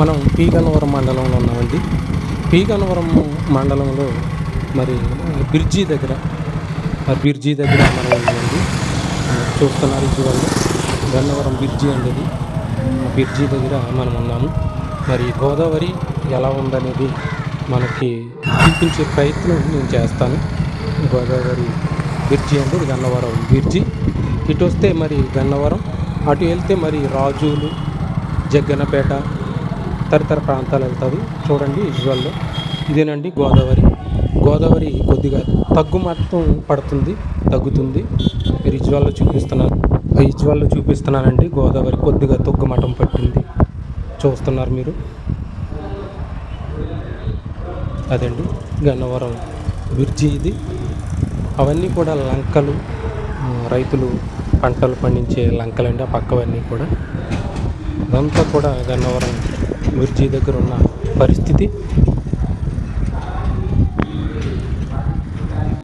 మనం పీగన్నవరం మండలంలో ఉన్నామండి. పీగన్నవరం మండలంలో మరి బ్రిడ్జి దగ్గర బిర్జీ బ్రిడ్జి దగ్గర మనం ఉన్నామండి చూస్తున్నారు ఇటీవల గన్నవరం బ్రిడ్జి అనేది బిర్జీ బ్రిడ్జి దగ్గర మనం ఉన్నాము. మరి గోదావరి ఎలా ఉందనేది మనకి చూపించే ప్రయత్నం నేను చేస్తాను. గోదావరి బ్రిడ్జి అంటే గన్నవరం బ్రిడ్జి. ఇటు వస్తే మరి గన్నవరం అటు వెళ్తే మరి రాజులు జగ్గన్నపేట తదితర ప్రాంతాలు వెళ్తుంది చూడండి విజువల్లో ఇదేనండి గోదావరి. గోదావరి కొద్దిగా తగ్గు మొత్తం పడుతుంది తగ్గుతుంది. మీరు విజువల్లో చూపిస్తున్నారు. ఆ విజువల్లో చూపిస్తున్నానండి గోదావరి కొద్దిగా తగ్గు మఠం పట్టింది. చూస్తున్నారు మీరు. అదండి గన్నవరం బ్రిడ్జి ఇది. అవన్నీ కూడా లంకలు రైతులు పంటలు పండించే లంకలండి ఆ పక్కవన్నీ కూడా. ఇదంతా కూడా గన్నవరం బ్రిడ్జి దగ్గర ఉన్న పరిస్థితి